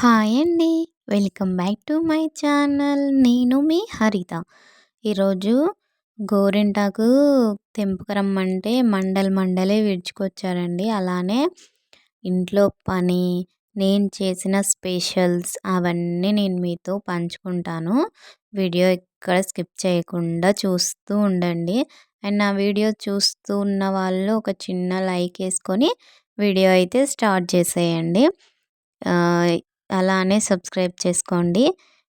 Hi అండి. Welcome back to my channel. నేను మీ హరిత. ఈరోజు గోరింటాకు తెంపుకరమ్మంటే మండల్ మండలే విడుచుకొచ్చారండి. అలానే ఇంట్లో పని నేను చేసిన స్పెషల్స్ అవన్నీ నేను మీతో పంచుకుంటాను. వీడియో ఎక్కడ స్కిప్ చేయకుండా చూస్తూ ఉండండి. అండ్ నా వీడియో చూస్తూ ఉన్న వాళ్ళు ఒక చిన్న లైక్ వేసుకొని వీడియో అయితే స్టార్ట్ చేసేయండి. అలానే సబ్స్క్రైబ్ చేసుకోండి.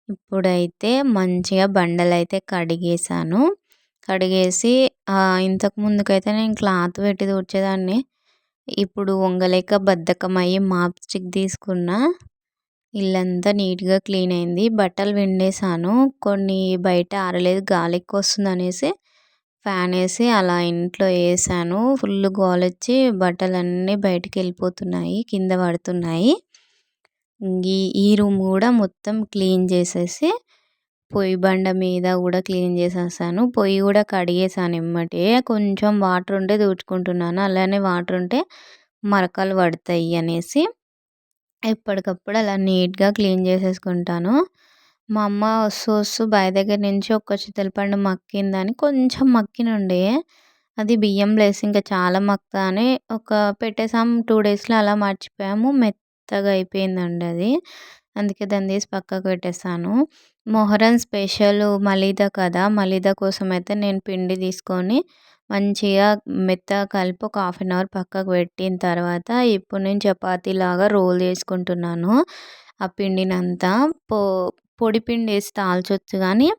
ఇప్పుడైతే మంచిగా బండలు అయితే కడిగేసాను కడిగేసి ఇంతకు ముందుకైతే నేను క్లాత్ పెట్టి తుడిచేదాన్ని. ఇప్పుడు వంగలేక బద్ధకం అయ్యి మాప్ స్టిక్ తీసుకున్న ఇల్లంతా నీట్గా క్లీన్ అయింది. బట్టలు విండేసాను కొన్ని బయట ఆరలేదు గాలి ఎక్కువ వస్తుంది అనేసి ఫ్యాన్ వేసి అలా ఇంట్లో వేసాను ఫుల్ గోలొచ్చి బట్టలన్నీ బయటికి వెళ్ళిపోతున్నాయి కింద పడుతున్నాయి. ఈ ఈ రూమ్ కూడా మొత్తం క్లీన్ చేసేసి పొయ్యి బండ మీద కూడా క్లీన్ చేసేసాను. పొయ్యి కూడా కడిగేసాను ఎమ్మటే. కొంచెం వాటర్ ఉంటే తుడుచుకుంటున్నాను అలానే వాటర్ ఉంటే మరకలు పడతాయి అనేసి ఎప్పటికప్పుడు అలా నీట్గా క్లీన్ చేసేసుకుంటాను. మా అమ్మ వస్తూ వస్తూ బావి దగ్గర నుంచి ఒక చిత్తలపండు మక్కిందని కొంచెం మక్కినుండే. అది బియ్యం ప్లేస్ ఇంకా చాలా మక్కుతా అని ఒక పెట్టేసాం టూ డేస్లో అలా మర్చిపోయాము. మెత్త మెత్తగా అయిపోయిందండి అది. అందుకే దాన్ని తీసి పక్కకు పెట్టేస్తాను మొహరం స్పెషల్ మలీదా కదా మలీదా కోసం అయితే నేను పిండి తీసుకొని మంచిగా మెత్తగా కలిపి ఒక హాఫ్ అన్ అవర్ పక్కకు పెట్టిన తర్వాత ఇప్పుడు నేను చపాతీలాగా రోల్ చేసుకుంటున్నాను. ఆ పిండినంతా పో పొడి పిండి వేసి తాల్చొచ్చు కానీ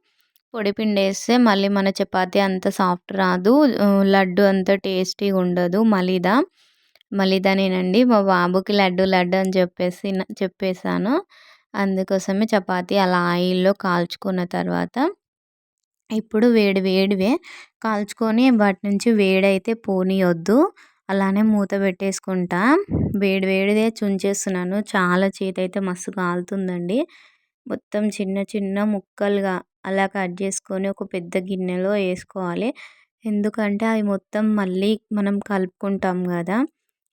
పొడి పిండి వేస్తే మళ్ళీ మన చపాతీ అంత సాఫ్ట్ రాదు. లడ్డు అంత టేస్టీగా ఉండదు మలీదా. మలిదానేనండి మా బాబుకి లడ్డు లడ్డు అని చెప్పేసి చెప్పేసాను అందుకోసమే చపాతి అలా ఆయిల్లో కాల్చుకున్న తర్వాత ఇప్పుడు వేడి వేడివే కాల్చుకొని వాటి నుంచి వేడైతే పోనీయొద్దు. అలానే మూత పెట్టేసుకుంటా. వేడి వేడిదే చుంచేస్తున్నాను. చాలా చేతి అయితే మస్తు కాలుతుందండి. మొత్తం చిన్న చిన్న ముక్కలుగా అలా కట్ చేసుకొని ఒక పెద్ద గిన్నెలో వేసుకోవాలి. ఎందుకంటే అవి మొత్తం మళ్ళీ మనం కలుపుకుంటాం కదా.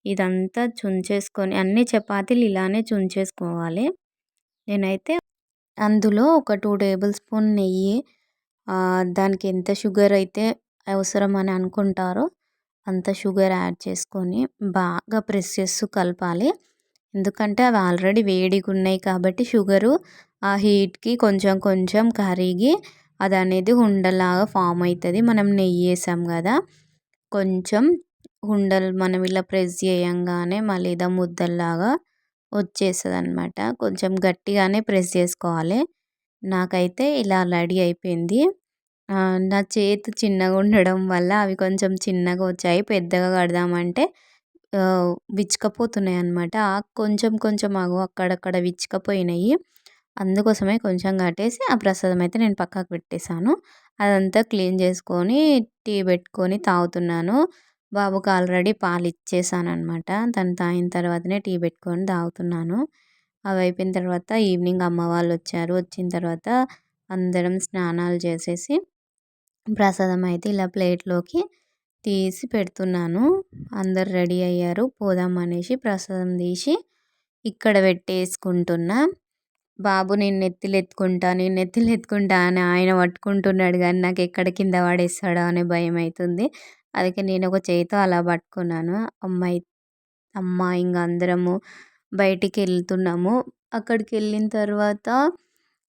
ఇదంతా చుంచేసుకొని అన్ని చపాతీలు ఇలానే చుంచేసుకోవాలి. నేనైతే అందులో ఒక టూ టేబుల్ స్పూన్ నెయ్యి దానికి ఎంత షుగర్ అయితే అవసరం అని అనుకుంటారో అంత షుగర్ యాడ్ చేసుకొని బాగా ప్రెస్ చేస్తూ కలపాలి. ఎందుకంటే అవి ఆల్రెడీ వేడిగా ఉన్నాయి కాబట్టి షుగరు ఆ హీట్కి కొంచెం కొంచెం కరిగి అది అనేది ఉండలాగా ఫామ్ అవుతుంది. మనం నెయ్యి వేసాం కదా కొంచెం ఉండలు మనం ఇలా ప్రెస్ చేయంగానే మళ్ళీ ఇదా ముద్దల్లాగా వచ్చేస్తుంది అనమాట కొంచెం గట్టిగానే ప్రెస్ చేసుకోవాలి. నాకైతే ఇలా రెడీ అయిపోయింది. నా చేతి చిన్నగా ఉండడం వల్ల అవి కొంచెం చిన్నగా వచ్చాయి. పెద్దగా కడదామంటే విచ్చుకపోతున్నాయి అనమాట కొంచెం కొంచెం ఆగు అక్కడక్కడ విచ్చుకపోయినాయి. అందుకోసమే కొంచెం కట్టేసి ఆ ప్రసాదం అయితే నేను పక్కకు పెట్టేశాను. అదంతా క్లీన్ చేసుకొని టీ పెట్టుకొని తాగుతున్నాను. బాబుకి ఆల్రెడీ పాలు ఇచ్చేసాను అనమాట తను తాగిన తర్వాతనే టీ పెట్టుకొని తాగుతున్నాను. అవి అయిపోయిన తర్వాత ఈవినింగ్ అమ్మ వాళ్ళు వచ్చారు. వచ్చిన తర్వాత అందరం స్నానాలు చేసేసి ప్రసాదం అయితే ఇలా ప్లేట్లోకి తీసి పెడుతున్నాను. అందరు రెడీ అయ్యారు. పోదాం అనేసి ప్రసాదం తీసి ఇక్కడ పెట్టేసుకుంటున్నా. బాబు నేను నెత్తిలు ఎత్తుకుంటా నేను నెత్తిలు ఎత్తుకుంటా అని ఆయన పట్టుకుంటున్నాడు కానీ నాకు ఎక్కడ కింద పడేస్తాడో అనే భయం అవుతుంది. అందుకే నేను ఒక చేయితో అలా పట్టుకున్నాను. అమ్మాయి అమ్మ ఇంకా అందరము బయటికి వెళ్తున్నాము అక్కడికి వెళ్ళిన తర్వాత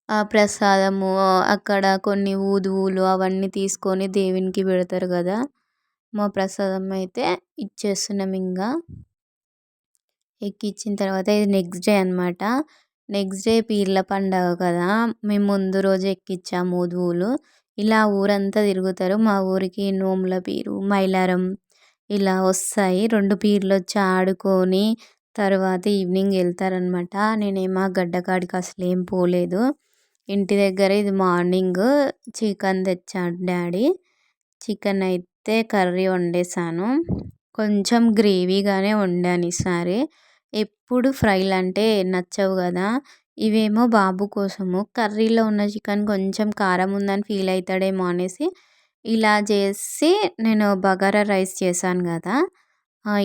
ఆ ప్రసాదము అక్కడ కొన్ని ఊదువులు అవన్నీ తీసుకొని దేవునికి పెడతారు కదా! మా ప్రసాదం అయితే ఇచ్చేస్తున్నాం ఇంకా ఎక్కిచ్చిన తర్వాత ఇది నెక్స్ట్ డే అనమాట నెక్స్ట్ డే పీర్ల పండగ కదా! మేము ముందు రోజు ఎక్కిచ్చాము ఊదువులు. ఇలా ఊరంతా తిరుగుతారు. మా ఊరికి నోముల పీరు మైలారం ఇలా వస్తాయి. రెండు పీర్లు వచ్చి ఆడుకొని తర్వాత ఈవినింగ్ వెళ్తారనమాట నేనేమో గడ్డకాడికి అసలు ఏం పోలేదు. ఇంటి దగ్గర ఇది మార్నింగ్ చికెన్ తెచ్చాడు డాడీ. చికెన్ అయితే కర్రీ వండేసాను. కొంచెం గ్రేవీగానే వండాను ఈసారి. ఎప్పుడు ఫ్రైలు అంటే నచ్చవు కదా. ఇవేమో బాబు కోసము. కర్రీలో ఉన్న చికెన్ కొంచెం కారం ఉందని ఫీల్ అవుతాడేమో అనేసి ఇలా చేసి నేను బగారా రైస్ చేశాను కదా.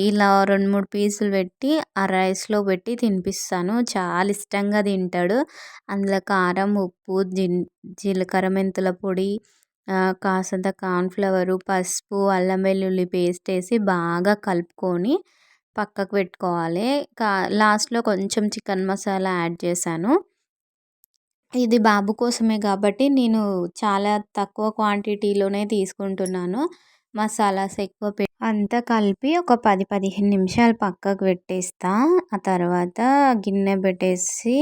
ఇలా రెండు మూడు పీసులు పెట్టి ఆ రైస్లో పెట్టి తినిపిస్తాను. చాలా ఇష్టంగా తింటాడు. అందులో కారం ఉప్పు జీలకర్ర మెంతుల పొడి కాసంత కార్న్ఫ్లవరు పసుపు అల్లం వెల్లుల్లి పేస్ట్ వేసి బాగా కలుపుకొని పక్కకు పెట్టుకోవాలి. కా లాస్ట్లో కొంచెం చికెన్ మసాలా యాడ్ చేశాను. ఇది బాబు కోసమే కాబట్టి నేను చాలా తక్కువ క్వాంటిటీలోనే తీసుకుంటున్నాను. మసాలాస్ ఎక్కువ పె అంతా కలిపి ఒక పది పదిహేను నిమిషాలు పక్కకు పెట్టేస్తా. ఆ తర్వాత గిన్నె పెట్టేసి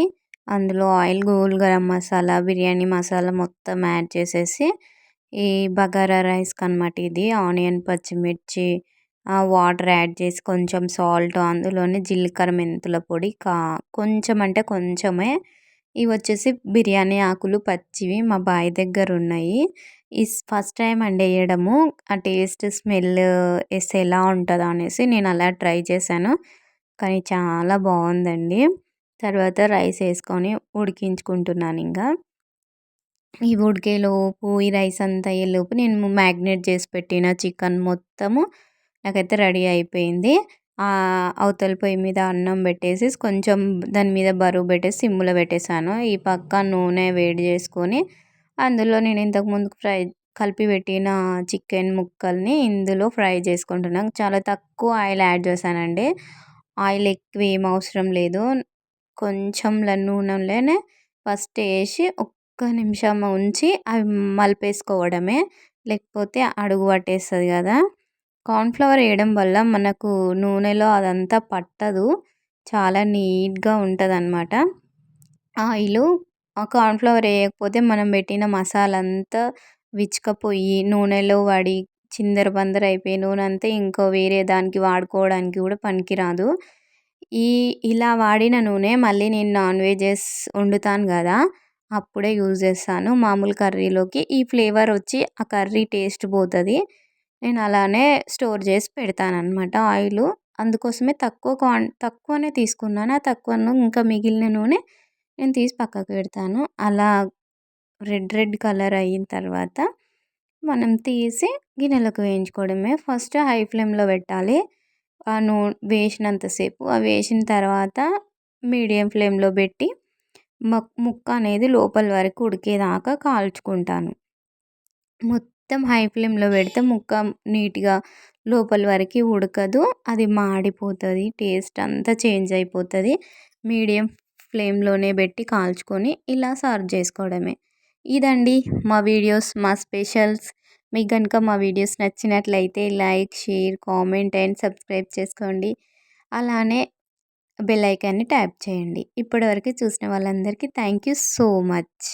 అందులో ఆయిల్ గోల్ గరం మసాలా బిర్యానీ మసాలా మొత్తం యాడ్ చేసేసి ఈ బగారా రైస్కి అనమాట ఇది ఆనియన్ పచ్చిమిర్చి వాటర్ యాడ్ చేసి కొంచెం సాల్ట్ అందులోనే జీలకర్ర మెంతుల పొడి కా కొంచెం అంటే కొంచెమే. ఇవి వచ్చేసి బిర్యానీ ఆకులు పచ్చివి మా బాయ్ దగ్గర ఉన్నాయి. ఈ ఫస్ట్ టైం అండి వేయడము. ఆ టేస్ట్ స్మెల్ వేస్తే ఎలా ఉంటుందో అనేసి నేను అలా ట్రై చేశాను. కానీ చాలా బాగుందండి. తర్వాత రైస్ వేసుకొని ఉడికించుకుంటున్నాను ఇంకా. ఈ ఉడికేలోపు ఈ రైస్ అంతా అయ్యేలోపు నేను మ్యాగ్నేట్ చేసి పెట్టిన చికెన్ మొత్తము నాకైతే రెడీ అయిపోయింది. అవతల పొయ్యి మీద అన్నం పెట్టేసి కొంచెం దాని మీద బరువు పెట్టేసి సిమ్లో పెట్టేశాను. ఈ పక్క నూనె వేడి చేసుకొని అందులో నేను ఇంతకుముందు ఫ్రై కలిపి పెట్టిన చికెన్ ముక్కల్ని ఇందులో ఫ్రై చేసుకుంటున్నాను చాలా తక్కువ ఆయిల్ యాడ్ చేశానండి. ఆయిల్ ఎక్కువ ఏం అవసరం లేదు. కొంచెం నూనెలోనే ఫస్ట్ వేసి ఒక్క నిమిషం ఉంచి అవి మలిపేసుకోవడమే. లేకపోతే అడుగు పట్టేస్తుంది కదా. కార్న్ఫ్లవర్ వేయడం వల్ల మనకు నూనెలో అదంతా పట్టదు. చాలా నీట్గా ఉంటుంది అనమాట ఆయిల్ ఆ కార్న్ఫ్లవర్ వేయకపోతే మనం పెట్టిన మసాలా అంతా విచ్చుకపోయి నూనెలో పడి చిందర బందర అయిపోయి నూనె అంతా ఇంకో వేరే దానికి వాడుకోవడానికి కూడా పనికిరాదు. ఈ ఇలా వాడిన నూనె మళ్ళీ నేను నాన్ వెజెస్ వండుతాను కదా అప్పుడే యూజ్ చేస్తాను. మామూలు కర్రీలోకి ఈ ఫ్లేవర్ వచ్చి ఆ కర్రీ టేస్ట్ పోతుంది. నేను అలానే స్టోర్ చేసి పెడతాను అనమాట ఆయిల్. అందుకోసమే తక్కువ క్వాన్ తక్కువనే తీసుకున్నాను. ఆ తక్కువను ఇంకా మిగిలిన నూనె నేను తీసి పక్కకు పెడతాను. అలా రెడ్ రెడ్ కలర్ అయిన తర్వాత మనం తీసి గిన్నెలకు వేయించుకోవడమే. ఫస్ట్ హై ఫ్లేమ్లో పెట్టాలి. ఆ నూనె వేసినంతసేపు ఆ వేసిన తర్వాత మీడియం ఫ్లేమ్లో పెట్టి ముక్క అనేది లోపల వరకు ఉడికేదాకా కాల్చుకుంటాను. మొత్తం హై ఫ్లేమ్లో పెడితే ముక్క నీట్గా లోపల వరకు ఉడకదు. అది మాడిపోతుంది. టేస్ట్ అంతా చేంజ్ అయిపోతుంది. మీడియం ఫ్లేమ్లోనే పెట్టి కాల్చుకొని ఇలా సర్వ్ చేసుకోవడమే. ఇదండి మా వీడియోస్ మా స్పెషల్స్. మీకు కనుక మా వీడియోస్ నచ్చినట్లయితే like share comment and subscribe చేసుకోండి. అలానే బెల్ ఐకాన్ని ట్యాప్ చేయండి. ఇప్పటివరకు చూసిన వాళ్ళందరికీ థ్యాంక్ యూ సో మచ్.